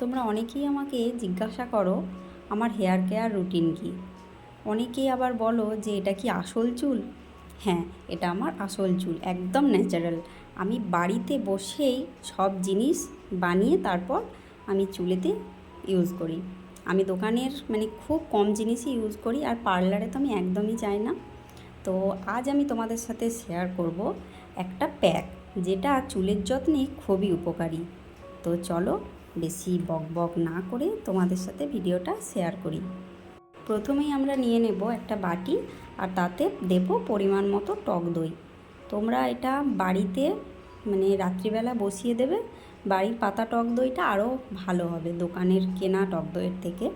তোমরা অনেকেই আমাকে জিজ্ঞাসা করো, আমার হেয়ার কেয়ার রুটিন কী? অনেকেই আবার বলো যে, এটা কি আসল চুল? হ্যাঁ এটা আমার আসল চুল, একদম ন্যাচারাল আমি বাড়িতে বসেই সব জিনিস বানিয়ে তারপর আমি চুলেতে ইউজ করি। আমি দোকানের মানে খুব কম জিনিসই ইউজ করি, আর পার্লারে তো আমি একদমই যাই না। তো আজ আমি তোমাদের সাথে শেয়ার করব একটা প্যাক যেটা চুলের যত্নে খুবই উপকারী। তো চলো বেশি বক বক না করে তোমাদের সাথে ভিডিওটা শেয়ার করি। প্রথমেই আমরা নিয়ে নেব একটা বাটি আর তাতে দেব পরিমাণ মতো টক দই। তোমরা এটা বাড়িতে মানে রাত্রিবেলা বসিয়ে দেবে, বাড়ির পাতা টক দইটা আরও ভালো হবে দোকানের কেনা টক দইয়ের থেকে।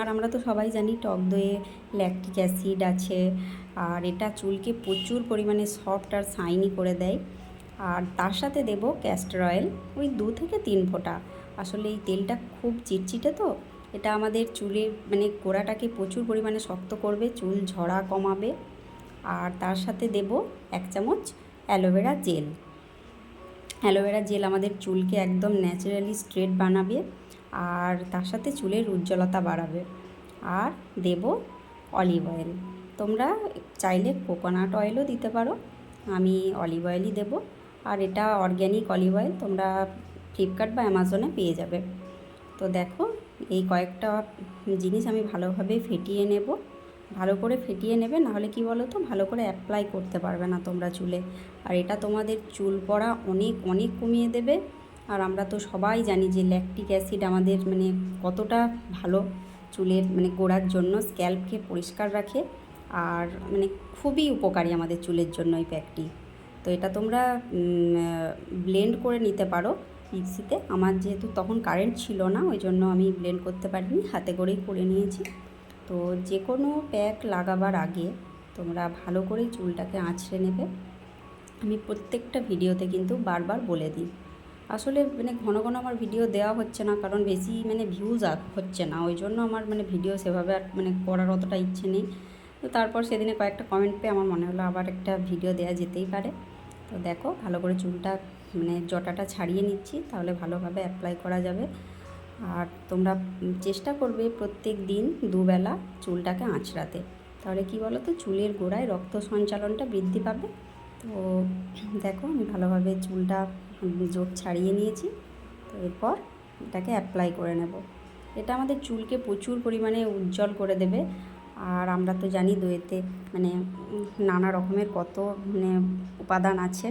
আর আমরা তো সবাই জানি টক দইয়ে ল্যাকটিক অ্যাসিড আছে, আর এটা চুলকে প্রচুর পরিমাণে সফট আর শাইনি করে দেয়। আর তার সাথে দেব ক্যাস্টর অয়েল, ওই দু থেকে তিন ফোঁটা। আসলে এই তেলটা খুব চিটচিটে তো, এটা আমাদের চুলে মানে গোড়াটাকে প্রচুর পরিমাণে শক্ত করবে, চুল ঝরা কমাবে। আর তার সাথে দেব এক চামচ অ্যালোভেরা জেল। অ্যালোভেরা জেল আমাদের চুলকে একদম ন্যাচারালি স্ট্রেট বানাবে আর তার সাথে চুলের উজ্জ্বলতা বাড়াবে। আর দেব অলিভ অয়েল। তোমরা চাইলে কোকোনাট অয়েলও দিতে পারো, আমি অলিভ অয়েলই দেবো। আর এটা অর্গ্যানিক অলিভ অয়েল, তোমরা ফ্লিপকার্ট বা অ্যামাজনে পেয়ে যাবে। তো দেখো, এই কয়েকটা জিনিস আমি ভালোভাবে ফেটিয়ে নেব। ভালো করে ফেটিয়ে নেবে, নাহলে কি বলো তো, ভালো করে অ্যাপ্লাই করতে পারবে না তোমরা চুলে। আর এটা তোমাদের চুল পড়া অনেক অনেক কমিয়ে দেবে। আর আমরা তো সবাই জানি যে ল্যাকটিক অ্যাসিড আমাদের মানে কতটা ভালো চুলের মানে গোড়ার জন্য স্ক্যাল্পকে পরিষ্কার রাখে। আর মানে খুবই উপকারী আমাদের চুলের জন্য এই প্যাকটি তো এটা তোমরা ব্লেন্ড করে নিতে পারো। মিক্সিতে আমার যেহেতু তখন কারেন্ট ছিল না, ওই জন্য আমি ব্লেন্ড করতে পারিনি, হাতে করেই করে নিয়েছি। তো যে কোনো প্যাক লাগাবার আগে তোমরা ভালো করে চুলটাকে আঁচড়ে নেবে। আমি প্রত্যেকটা ভিডিওতে কিন্তু বারবার বলে দিই। আসলে মানে ঘন ঘন আমার ভিডিও দেওয়া হচ্ছে না, কারণ বেশি মানে ভিউজ হচ্ছে না। ওই জন্য আমার মানে ভিডিও সেভাবে আর মানে করার অতটা ইচ্ছে নেই। তো তারপর সেদিনে কয়েকটা কমেন্ট পেয়ে আমার মনে হলো আবার একটা ভিডিও দেওয়া যেতেই পারে। তো দেখো, ভালো করে চুলটা মানে জটাটা ছাড়িয়ে নিচ্ছি, তাহলে ভালোভাবে অ্যাপ্লাই করা যাবে। আর তোমরা চেষ্টা করবে প্রত্যেক দিন দুবেলা চুলটাকে আঁচড়াতে। তাহলে কি বলো তো চুলের গোড়ায় রক্ত সঞ্চালনটা বৃদ্ধি পাবে। তো দেখো, আমি ভালোভাবে চুলটা জোট ছাড়িয়ে নিয়েছি। তো এরপর এটাকে অ্যাপ্লাই করে নেব। এটা আমাদের চুলকে প্রচুর পরিমাণে উজ্জ্বল করে দেবে। আর আমরা তো জানি দইয়েতে মানে নানা রকমের কত মানে উপাদান আছে।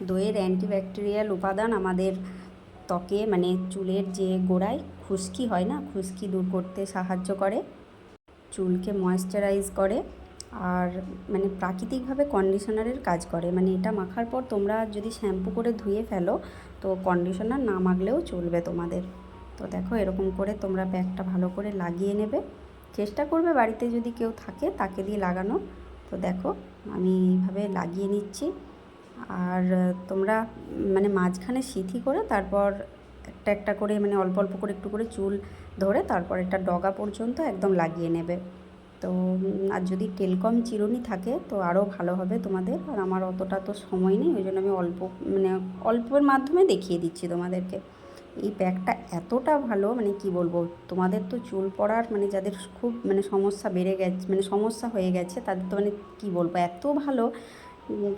দইয়ের অ্যান্টিব্যাকটেরিয়াল উপাদান আমাদের ত্বকে মানে চুলের যে গোড়ায় খুশকি হয় না, খুশকি দূর করতে সাহায্য করে, চুলকে ময়েশ্চারাইজ করে আর মানে প্রাকৃতিকভাবে কন্ডিশনারের কাজ করে। মানে এটা মাখার পর তোমরা যদি শ্যাম্পু করে ধুয়ে ফেলো, তো কন্ডিশনার না মাখলেও চলবে তোমাদের। তো দেখো এরকম করে তোমরা প্যাকটা ভালো করে লাগিয়ে নেবে। চেষ্টা করবে বাড়িতে যদি কেউ থাকে তাকে দিয়ে লাগানো তো দেখো আমি এইভাবে লাগিয়ে নিচ্ছি। আর তোমরা মানে মাঝখানে সিথি করে তারপর একটা একটা করে মানে অল্প অল্প করে একটু করে চুল ধরে তারপর একটা ডগা পর্যন্ত একদম লাগিয়ে নেবে। তো আর যদি টেলকম চিরুনি থাকে তো আরও ভালো হবে তোমাদের। আর আমার অতটা তো সময় নেই ওই জন্য আমি অল্প মানে অল্পের মাধ্যমে দেখিয়ে দিচ্ছি তোমাদেরকে। এই প্যাকটা এতটা ভালো মানে কি বলব, তোমাদের তো চুল পড়ার মানে যাদের খুব মানে সমস্যা বেড়ে গেছে মানে সমস্যা হয়ে গেছে, তাদের তো মানে কী বলব, এত ভালো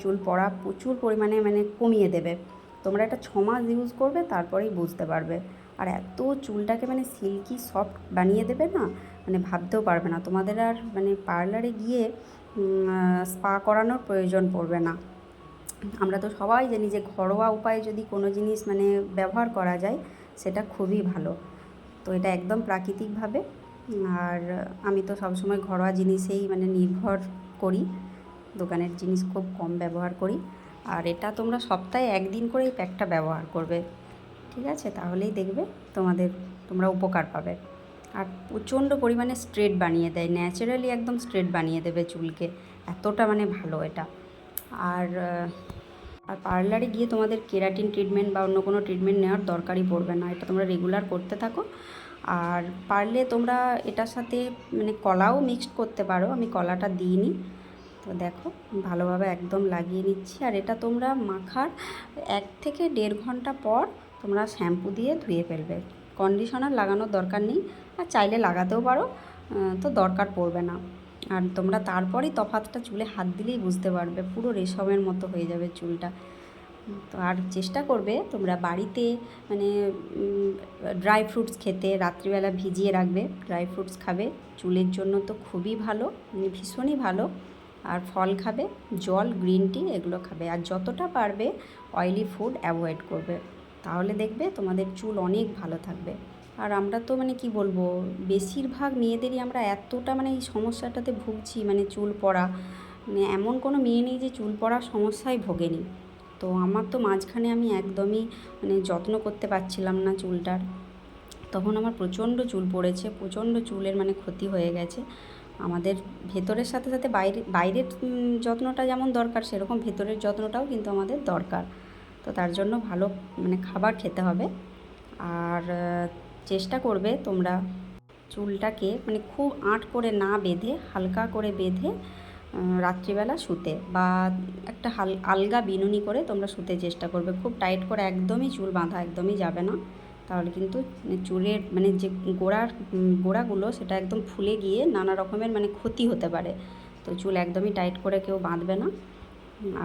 চুল পড়া প্রচুর পরিমাণে মানে কমিয়ে দেবে। তোমরা এটা ছ মাস ইউজ করবে, তারপরেই বুঝতে পারবে। আর এত চুলটাকে মানে সিল্কি সফট বানিয়ে দেবে না মানে ভাবতেও পারবে না। তোমাদের আর মানে পার্লারে গিয়ে স্পা করানোর প্রয়োজন পড়বে না। আমরা তো সবাই জানি যে ঘরোয়া উপায়ে যদি কোনো জিনিস মানে ব্যবহার করা যায়, সেটা খুবই ভালো। তো এটা একদম প্রাকৃতিকভাবে। আর আমি তো সবসময় ঘরোয়া জিনিসেই মানে নির্ভর করি। দোকানের জিনিস খুব কম ব্যবহার করি। আর এটা তোমরা সপ্তাহে একদিন করে এই প্যাকটা ব্যবহার করবে। ঠিক আছে? তাহলেই দেখবে তোমাদের, তোমরা উপকার পাবে। আর প্রচণ্ড পরিমাণে স্ট্রেট বানিয়ে দেয়। ন্যাচারালি একদম স্ট্রেট বানিয়ে দেবে চুলকে। এতটা মানে ভালো এটা। আর আর পার্লারে গিয়ে তোমাদের কেরাটিন ট্রিটমেন্ট বা অন্য কোনো ট্রিটমেন্ট নেওয়ার দরকারই পড়বে না। এটা তোমরা রেগুলার করতে থাকো। আর পারলে তোমরা এটার সাথে মানে কলাও মিক্সড করতে পারো। আমি কলাটা দিইনি। তো দেখো, ভালোভাবে একদম লাগিয়ে নিচ্ছি। আর এটা তোমরা মাখার এক থেকে দেড় ঘণ্টা পর তোমরা শ্যাম্পু দিয়ে ধুয়ে ফেলবে। কন্ডিশনার লাগানোর দরকার নেই, আর চাইলে লাগাতেও পারো তো দরকার পড়বে না। আর তোমরা তারপরেই তফাতটা চুলে হাত দিলেই বুঝতে পারবে, পুরো রেশমের মতো হয়ে যাবে চুলটা। তো আর চেষ্টা করবে তোমরা বাড়িতে মানে ড্রাই ফ্রুটস খেতে, রাত্রিবেলা ভিজিয়ে রাখবে। ড্রাই ফ্রুটস খাবে, চুলের জন্য তো খুবই ভালো মানে ভীষণই ভালো। আর ফল খাবে, জল, গ্রিন টি, এগুলো খাবে। আর যতটা পারবে অয়েলি ফুড অ্যাভয়েড করবে। তাহলে দেখবে তোমাদের চুল অনেক ভালো থাকবে। আর আমরা তো মানে কি বলব, বেশিরভাগ মেয়েদেরই আমরা এতটা মানে এই সমস্যাটাতে ভুগছি মানে চুল পড়া। মানে এমন কোনো মেয়ে নেই যে চুল পড়ার সমস্যায় ভোগেনি। তো আমার তো মাঝখানে আমি একদমই মানে যত্ন করতে পারছিলাম না চুলটার। তখন আমার প্রচণ্ড চুল পড়েছে, প্রচণ্ড চুলের মানে ক্ষতি হয়ে গেছে। আমাদের ভেতরের সাথে সাথে বাইরে, বাইরের যত্নটা যেমন দরকার, সেরকম ভেতরের যত্নটাও কিন্তু আমাদের দরকার। তো তার জন্য ভালো মানে খাবার খেতে হবে। আর চেষ্টা করবে তোমরা চুলটাকে মানে খুব আঁট করে না বেঁধে, হালকা করে বেঁধে রাত্রিবেলা শুতে বা একটা হাল, আলগা বিনুনি করে তোমরা শুতে চেষ্টা করবে। খুব টাইট করে একদমই চুল বাঁধা একদমই যাবে না। তাহলে কিন্তু মানে চুলের মানে যে গোড়ার গোড়াগুলো সেটা একদম ফুলে গিয়ে নানা রকমের মানে ক্ষতি হতে পারে। তো চুল একদমই টাইট করে কেউ বাঁধবে না।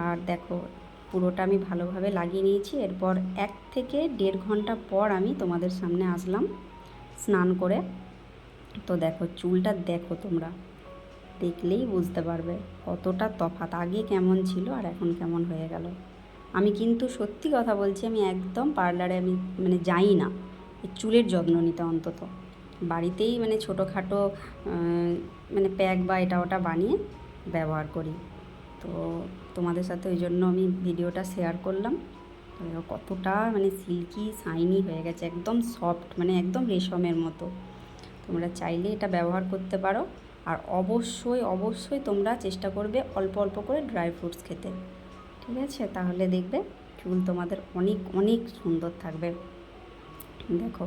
আর দেখো, পুরোটা আমি ভালোভাবে লাগিয়ে নিয়েছি। এরপর এক থেকে দেড় ঘণ্টা পর আমি তোমাদের সামনে আসলাম স্নান করে। তো দেখো, চুলটা দেখো তোমরা। দেখলেই বুঝতে পারবে কতটা তফাৎ। আগে কেমন ছিল আর এখন কেমন হয়ে গেল। আমি কিন্তু সত্যি কথা বলছি, আমি একদম পার্লারে আমি মানে যাই না। চুলের যত্ন নিতে অন্তত। বাড়িতেই মানে ছোটোখাটো মানে প্যাক বা এটা ওটা বানিয়ে ব্যবহার করি। তো তোমাদের সাথে ওই জন্য আমি ভিডিওটা শেয়ার করলাম। কতটা মানে সিল্কি শাইনি হয়ে গেছে, একদম সফট মানে একদম রেশমের মতো। তোমরা চাইলে এটা ব্যবহার করতে পারো। আর অবশ্যই অবশ্যই তোমরা চেষ্টা করবে অল্প অল্প করে ড্রাই ফ্রুটস খেতে। ঠিক আছে? তাহলে দেখবে চুল তোমাদের অনেক অনেক সুন্দর থাকবে। দেখো।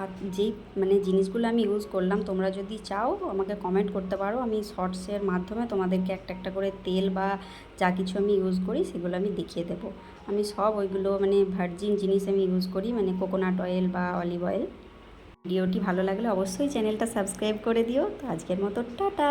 আর যেই মানে জিনিসগুলো আমি ইউজ করলাম, তোমরা যদি চাও আমাকে কমেন্ট করতে পারো। আমি শর্টসের মাধ্যমে তোমাদেরকে একটা একটা করে তেল বা যা কিছু আমি ইউজ করি, সেগুলো আমি দেখিয়ে দেবো। আমি সব ওইগুলো মানে ভার্জিন জিনিস আমি ইউজ করি মানে কোকোনাট অয়েল বা অলিভ অয়েল ভিডিওটি ভালো লাগলে অবশ্যই চ্যানেলটা সাবস্ক্রাইব করে দিও। তো আজকের মতো, টাটা!